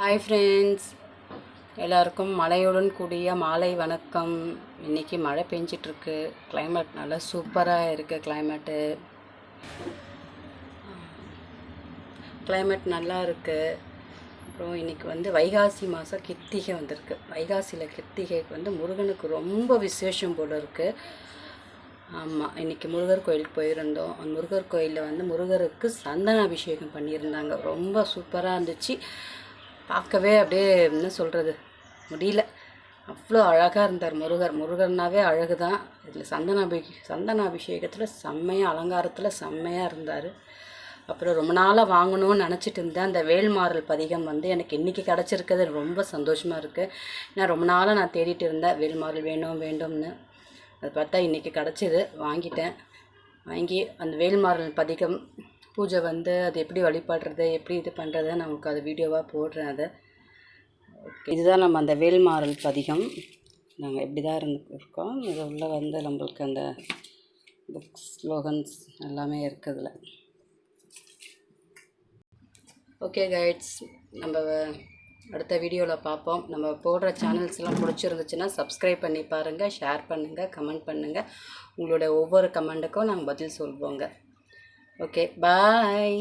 Hi friends எல்லாருக்கும் மழையுடன் கூடிய மாலை வணக்கம். இன்றைக்கி மழை பெஞ்சிட்ருக்கு. கிளைமேட் நல்லா சூப்பராக இருக்குது கிளைமேட்டு கிளைமேட் நல்லா இருக்குது அப்புறம் இன்றைக்கி வந்து வைகாசி மாதம் கித்திகை வந்திருக்கு. வைகாசியில் கித்திகைக்கு வந்து முருகனுக்கு ரொம்ப விசேஷம் போல் இருக்குது ஆமாம் இன்றைக்கி முருகர் கோயிலுக்கு போயிருந்தோம். அந்த முருகர் கோயிலில் வந்து முருகருக்கு சந்தன அபிஷேகம் பண்ணியிருந்தாங்க. ரொம்ப சூப்பராக இருந்துச்சு. பார்க்கவே அப்படியே என்ன சொல்கிறது முடியல. அவ்வளோ அழகாக இருந்தார் முருகர். முருகர்னாவே அழகு தான் இதில் சந்தனாபி சந்தன அபிஷேகத்தில் செம்மையாக அலங்காரத்தில் செம்மையாக இருந்தார். அப்புறம் ரொம்ப நாளாக வாங்கணும்னு நினச்சிட்டு இருந்தேன். அந்த வேல்மாறல் பதிகம் வந்து எனக்கு இன்றைக்கி கிடச்சிருக்கிறது ரொம்ப சந்தோஷமாக இருக்குது ஏன்னா ரொம்ப நாளாக நான் தேடிட்டு இருந்தேன். வேல்மாறல் வேணும் வேண்டும்னு. அது பார்த்தா இன்றைக்கி கிடச்சிது. வாங்கிட்டேன். வாங்கி அந்த வேல்மாறல் பதிகம் பூஜை வந்து அது எப்படி வழிபடுறது எப்படி இது பண்ணுறது நான் உங்களுக்கு அது வீடியோவாக போடுறேன் அதை. இதுதான் நம்ம அந்த வேல்மாறல் பதிகம். நாங்கள் இப்படி தான் இருந்துருக்கோம். இது உள்ளே வந்து நம்மளுக்கு அந்த புக்ஸ் ஸ்லோகன்ஸ் எல்லாமே இருக்குதுல ஓகே கைட்ஸ் நம்ம அடுத்த வீடியோவில் பார்ப்போம். நம்ம போடுற சேனல்ஸ்லாம் பிடிச்சிருந்துச்சுன்னா சப்ஸ்கிரைப் பண்ணி பாருங்கள் ஷேர் பண்ணுங்கள் கமெண்ட் பண்ணுங்கள் உங்களோட ஒவ்வொரு கமெண்ட்டுக்கும் நாங்கள் பதில் சொல்வோங்க. Okay bye